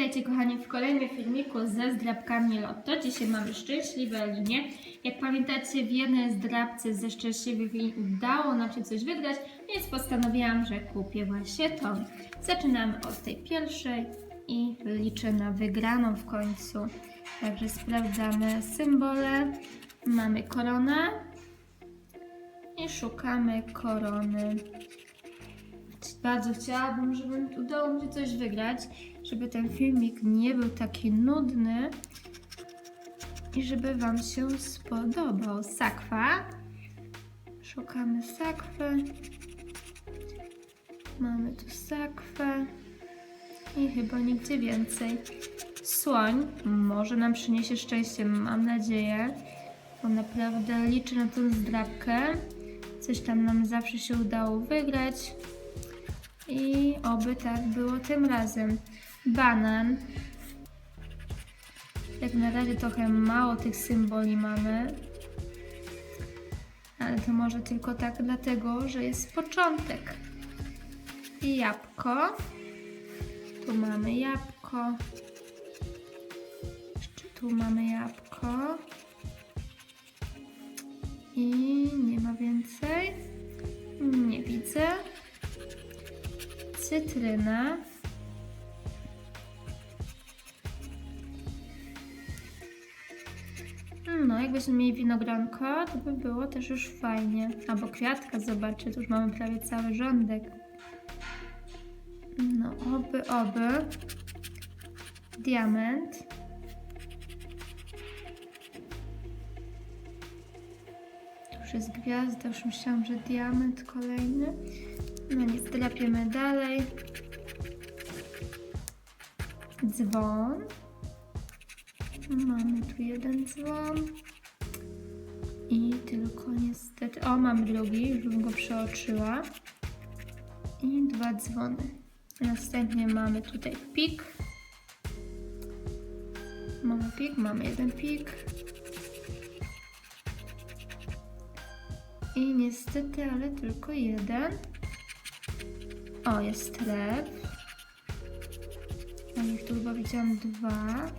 Witajcie kochani w kolejnym filmiku ze zdrabkami Lotto. Dzisiaj mamy szczęśliwe linie. Jak pamiętacie w jednej zdrabce ze szczęśliwych linii udało nam się coś wygrać, więc postanowiłam, że kupię właśnie to. Zaczynamy od tej pierwszej i liczę na wygraną w końcu. Także sprawdzamy symbole. Mamy koronę i szukamy korony. Bardzo chciałabym, żeby udało mi się coś wygrać, żeby ten filmik nie był taki nudny i żeby Wam się spodobał. Sakwa. Szukamy sakwy. Mamy tu sakwę i chyba nigdzie więcej. Słoń może nam przyniesie szczęście, mam nadzieję, bo naprawdę liczę na tą zdrabkę. Coś tam nam zawsze się udało wygrać. I oby tak było tym razem. Banan. Jak na razie trochę mało tych symboli mamy. Ale to może tylko tak dlatego, że jest początek. I jabłko. Tu mamy jabłko. Jeszcze tu mamy jabłko. I nie ma więcej. Nie widzę cytryna. No, jakbyśmy mieli winogronko, to by było też już fajnie. Albo kwiatka, zobaczcie, tu już mamy prawie cały rządek. No, oby, oby. Diament. Tu już jest gwiazda, już myślałam, że diament kolejny. No nic, drapiemy dalej. Dzwon. Mamy tu jeden dzwon. I tylko niestety... O, mam drugi, już bym go przeoczyła. I dwa dzwony. Następnie mamy tutaj pik. Mamy pik, mamy jeden pik. I niestety, ale tylko jeden. O, jest tref. A ich tu chyba widziałam dwa.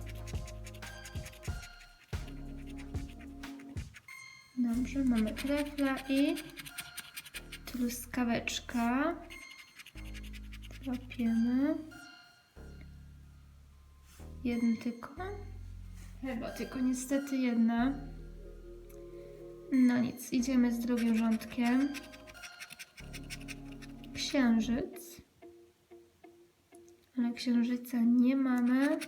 Dobrze, mamy trefla i truskaweczka. Trapiemy. Jeden tylko. Chyba tylko niestety jedna. No nic, idziemy z drugim rządkiem księżyc. Ale księżyca nie mamy.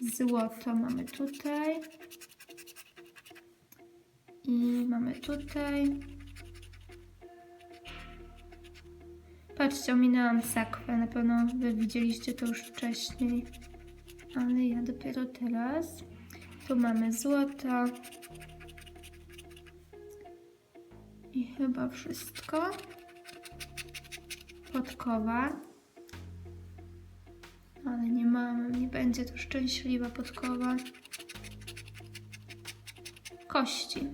Złoto mamy tutaj. I mamy tutaj. Patrzcie, ominęłam sakwę. Na pewno wy widzieliście to już wcześniej. Ale ja dopiero teraz. Tu mamy złoto. I chyba wszystko podkowa. Ale nie mamy, nie będzie to szczęśliwa podkowa. Kości.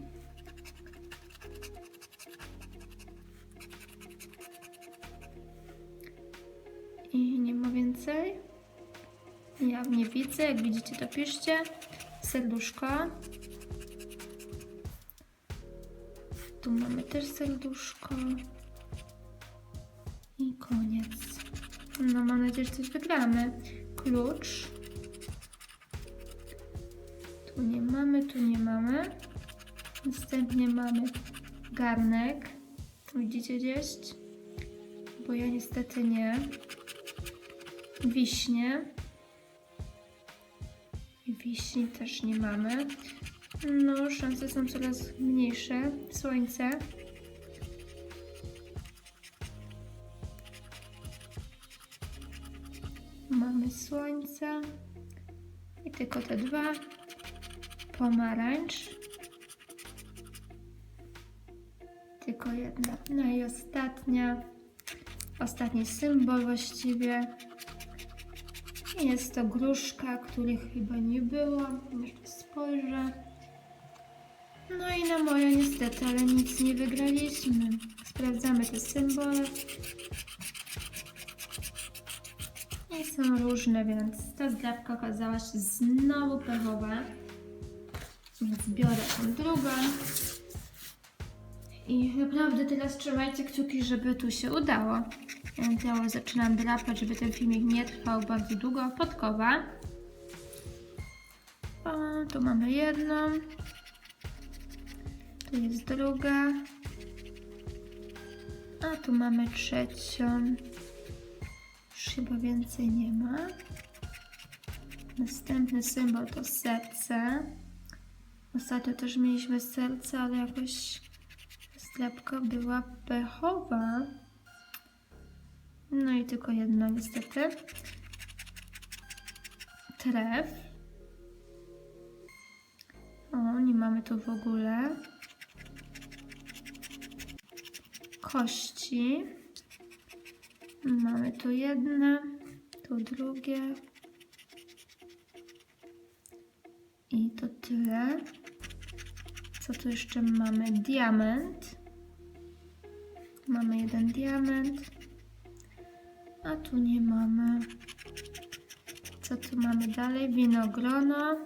I nie ma więcej. Ja nie widzę, jak widzicie to piszcie. Serduszko. Tu mamy też serduszko. I koniec. No mam nadzieję, że coś wygramy. Klucz. Tu nie mamy, tu nie mamy. Następnie mamy garnek. Widzicie gdzieś? Bo ja niestety nie. Wiśnie. Wiśni też nie mamy. No, szanse są coraz mniejsze. Słońce. Mamy słońce. I tylko te dwa. Pomarańcz. Tylko jedna. No i ostatnia. Ostatni symbol właściwie. Jest to gruszka, których chyba nie było. Jeszcze spojrzę. No i na moje niestety, ale nic nie wygraliśmy. Sprawdzamy te symbole. I są różne, więc ta zdrabka okazała się znowu pechowa. Więc biorę tą drugą. I naprawdę teraz trzymajcie kciuki, żeby tu się udało. Ja zaczynam drapać, żeby ten filmik nie trwał bardzo długo. Podkowa. O, tu mamy jedną. Tu jest druga. A tu mamy trzecią. Już chyba więcej nie ma. Następny symbol to serce. Ostatnio też mieliśmy serce, ale jakoś zlepka była pechowa. No i tylko jedna niestety. Tref. O, nie mamy tu w ogóle. Kości. Mamy tu jedne, tu drugie. I to tyle. Co tu jeszcze mamy? Diament. Mamy jeden diament. A tu nie mamy. Co tu mamy dalej? Winogrono.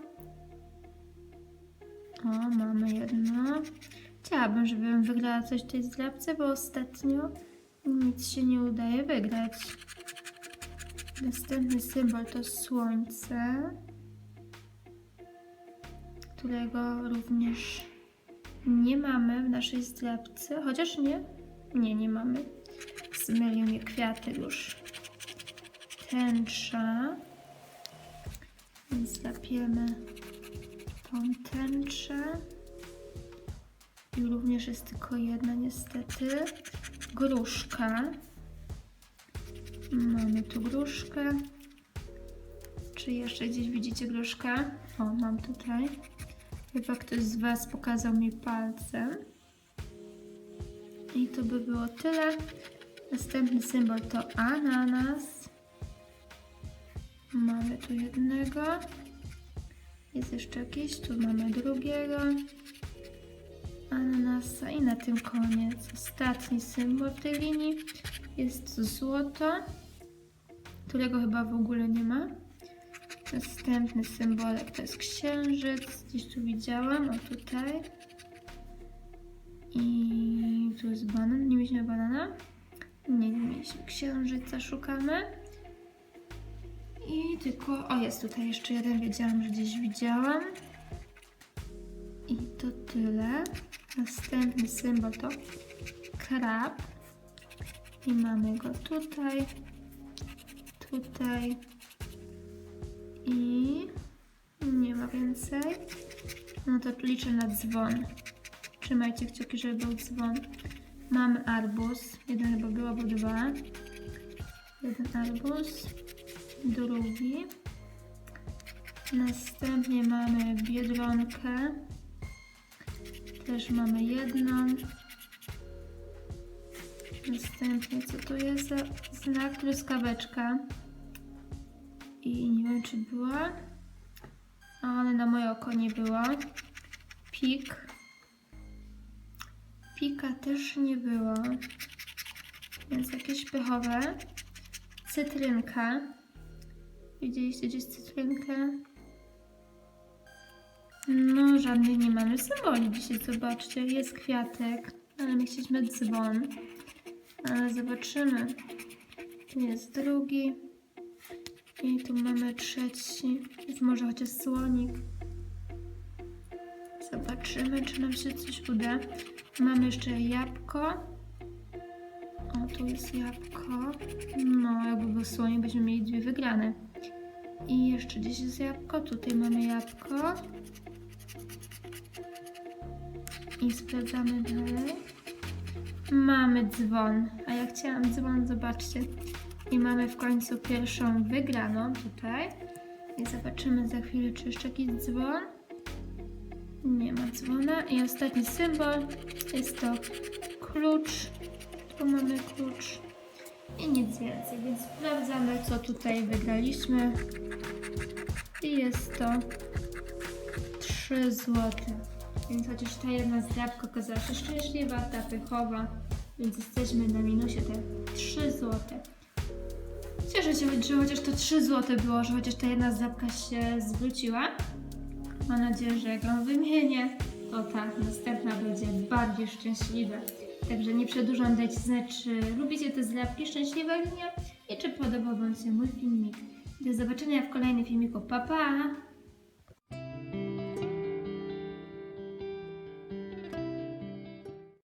O, mamy jedno. Chciałabym, żebym wygrała coś w tej zdrabce, bo ostatnio nic się nie udaje wygrać. Następny symbol to słońce, którego również nie mamy w naszej zdrabce. Chociaż nie, nie, nie mamy. Zmylił mnie kwiaty już. Tęcza. Więc zapiemy tą tęczę. I również jest tylko jedna niestety. Gruszka. Mamy tu gruszkę. Czy jeszcze gdzieś widzicie gruszkę? O, mam tutaj. Chyba ktoś z Was pokazał mi palcem. I to by było tyle. Następny symbol to ananas. Mamy tu jednego. Jest jeszcze jakiś. Tu mamy drugiego ananasa i na tym koniec. Ostatni symbol tej linii jest złoto, którego chyba w ogóle nie ma. Następny symbolek to jest księżyc, gdzieś tu widziałam, o tutaj. I tu jest banan, nie mieliśmy banana? Nie, nie mieliśmy księżyca, szukamy. I tylko, o jest tutaj jeszcze jeden, wiedziałam, że gdzieś widziałam. To tyle. Następny symbol to krab. I mamy go tutaj, tutaj i nie ma więcej. No to liczę na dzwon. Trzymajcie kciuki, żeby był dzwon. Mamy arbuz. Jeden chyba był, albo dwa. Jeden arbuz. Drugi. Następnie mamy biedronkę. Też mamy jedną. Następnie co to jest za znak? Truskaweczka. I nie wiem czy była. Ale na moje oko nie była. Pik. Pika też nie było. Więc jakieś pychowe. Cytrynka. Widzieliście gdzieś cytrynkę? No, żadnych nie mamy symboli dzisiaj, zobaczcie. Jest kwiatek, ale my dzwon. Ale zobaczymy. Tu jest drugi. I tu mamy trzeci. Jest może chociaż słonik. Zobaczymy, czy nam się coś uda. Mamy jeszcze jabłko. O, tu jest jabłko. No, jakby był słonik, byśmy mieli dwie wygrane. I jeszcze gdzieś jest jabłko. Tutaj mamy jabłko. I sprawdzamy dalej. Mamy dzwon. A ja chciałam dzwon, zobaczcie. I mamy w końcu pierwszą wygraną tutaj. I zobaczymy za chwilę, czy jeszcze jakiś dzwon. Nie ma dzwona. I ostatni symbol jest to klucz. Tu mamy klucz. I nic więcej, więc sprawdzamy, co tutaj wygraliśmy. I jest to 3 złote. Więc chociaż ta jedna zdrabka okazała się szczęśliwa, ta pychowa, więc jesteśmy na minusie te 3 złote. Cieszę się, że chociaż to 3 zł było, że chociaż ta jedna zdrabka się zwróciła. Mam nadzieję, że jak ją wymienię, to ta następna będzie bardziej szczęśliwa. Także nie przedłużam, dajcie znać, czy lubicie te zdrabki szczęśliwe linie i czy podobał Wam się mój filmik. Do zobaczenia w kolejnym filmiku. Pa, pa!